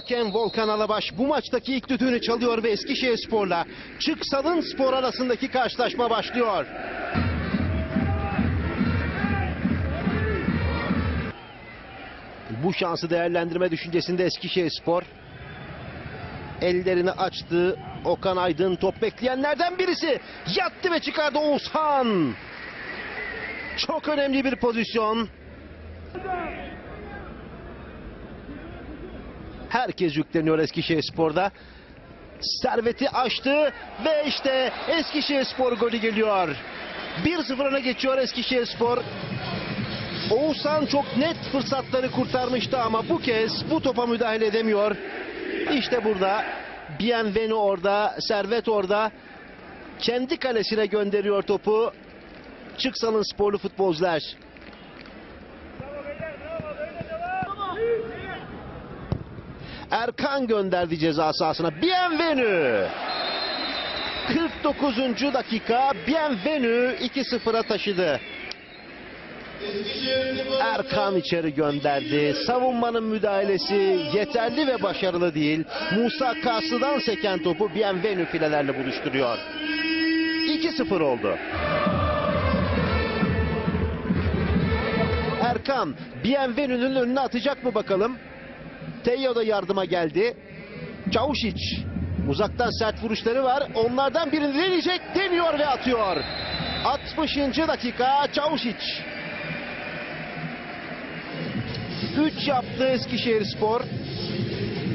Hakem Volkan Alabaş bu maçtaki ilk düdüğünü çalıyor ve Eskişehirspor'la Çıksal'ın spor arasındaki karşılaşma başlıyor. Bu şansı değerlendirme düşüncesinde Eskişehirspor ellerini açtı. Okan Aydın top bekleyenlerden birisi yattı ve çıkardı Oğuzhan. Çok önemli bir pozisyon. Herkes yükleniyor Eskişehirspor'da. Serveti açtı ve işte Eskişehirspor golü geliyor. 1-0 öne geçiyor Eskişehirspor. Oğuzhan çok net fırsatları kurtarmıştı ama bu kez bu topa müdahale edemiyor. İşte burada Bienvenu orada, Servet orada. Kendi kalesine gönderiyor topu. Çıksal'ın sporlu futbolcular. Erkan gönderdi ceza sahasına. Bienvenu. 49. dakika Bienvenu 2-0'a taşıdı. Erkan içeri gönderdi. Savunmanın müdahalesi yeterli ve başarılı değil. Musa Kaslı'dan seken topu Bienvenu filelerle buluşturuyor. 2-0 oldu. Erkan Bienvenu'nun önüne atacak mı bakalım? Teo da yardıma geldi. Çavuşiç uzaktan sert vuruşları var. Onlardan birini deneyecek, deniyor ve atıyor. 60. dakika Çavuşiç. 3 yaptı Eskişehir Spor.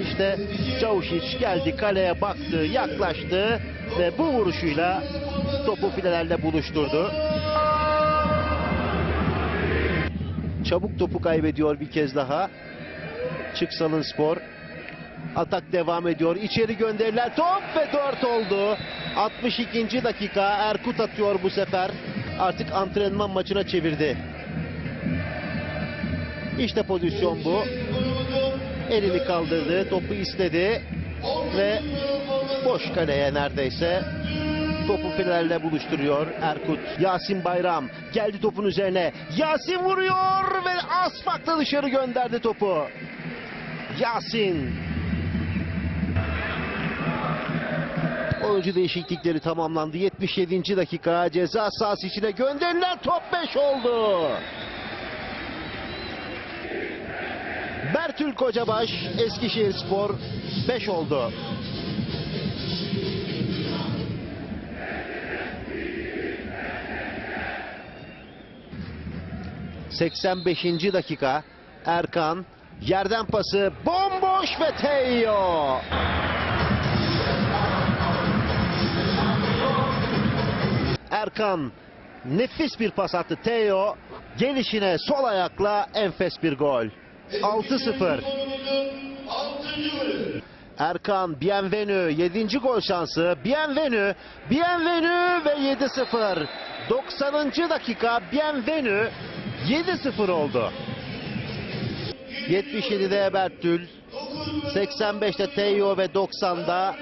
İşte Çavuşiç geldi kaleye baktı, yaklaştı ve bu vuruşuyla topu filelerle buluşturdu. Çabuk topu kaybediyor bir kez daha. Çıksalın Spor. Atak devam ediyor. İçeri gönderilen top ve 4 oldu. 62. dakika Erkut atıyor bu sefer. Artık antrenman maçına çevirdi. İşte pozisyon bu. Elini kaldırdı, topu istedi ve boş kaleye neredeyse topu filerle buluşturuyor Erkut. Yasin Bayram geldi topun üzerine. Yasin vuruyor ve asfakta dışarı gönderdi topu. Yasin. Oyuncu değişiklikleri tamamlandı. 77. dakika ceza sahası içine gönderilen top 5 oldu. Bertül Kocabaş Eskişehir Spor 5 oldu. ...85. dakika... ...Erkan... ...yerden pası... ...bomboş ve Teo... Erkan... ...nefis bir pas attı Teo... ...gelişine sol ayakla... ...enfes bir gol... 6-0. Erkan Bienvenu 7. gol şansı. Bienvenu, Bienvenu ve 7-0. 90. dakika Bienvenu 7-0 oldu. 77'de Bertül, 85'te Teo ve 90'da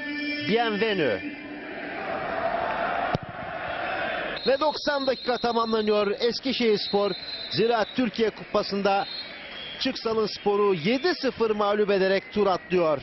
Bienvenu. Ve 90 dakika tamamlanıyor. Eskişehirspor Ziraat Türkiye Kupası'nda Çıksal'ın sporu 7-0 mağlup ederek tur atlıyor.